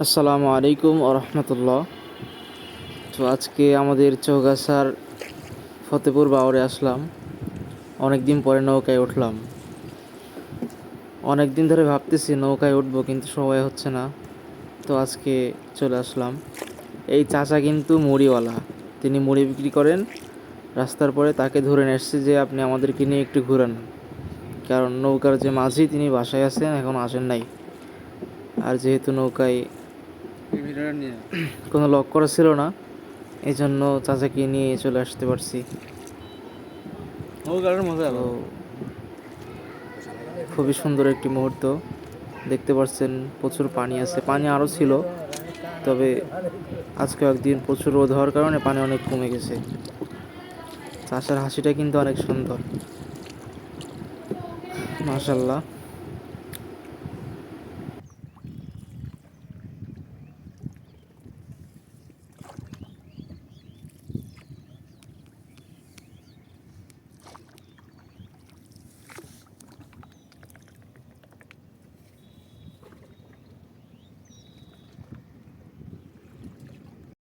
আসসালামু আলাইকুম রহমতুল্লাহ। তো আজকে আমাদের চৌগাছার ফতেপুর বাওরে আসলাম। অনেক দিন পরে নৌকায় উঠলাম। অনেক দিন ধরে ভাবতেছি নৌকায় উঠবো, কিন্তু সময় হচ্ছে না। তো আজকে চলে আসলাম। এই চাচা কিন্তু মুড়িওয়ালা। তিনি মুড়ি বিক্রি করেন। রাস্তার পরে তাকে ধরে এসছি যে আপনি আমাদেরকে নিয়ে একটু ঘুরান। কারণ নৌকার যে মাঝি, তিনি বাসায় আছেন, এখন আসেন নাই। আর যেহেতু নৌকায় কোনো লক করা ছিল না এই জন্য চাচাকে নিয়ে চলে আসতে পারছি। খুবই সুন্দর একটি মুহূর্ত। দেখতে পাচ্ছেন প্রচুর পানি আছে। পানি আরও ছিল তবে আজকে একদিন প্রচুর রোদ হওয়ার কারণে পানি অনেক কমে গেছে। চাষার হাসিটা কিন্তু অনেক সুন্দর। মাশাল্লাহ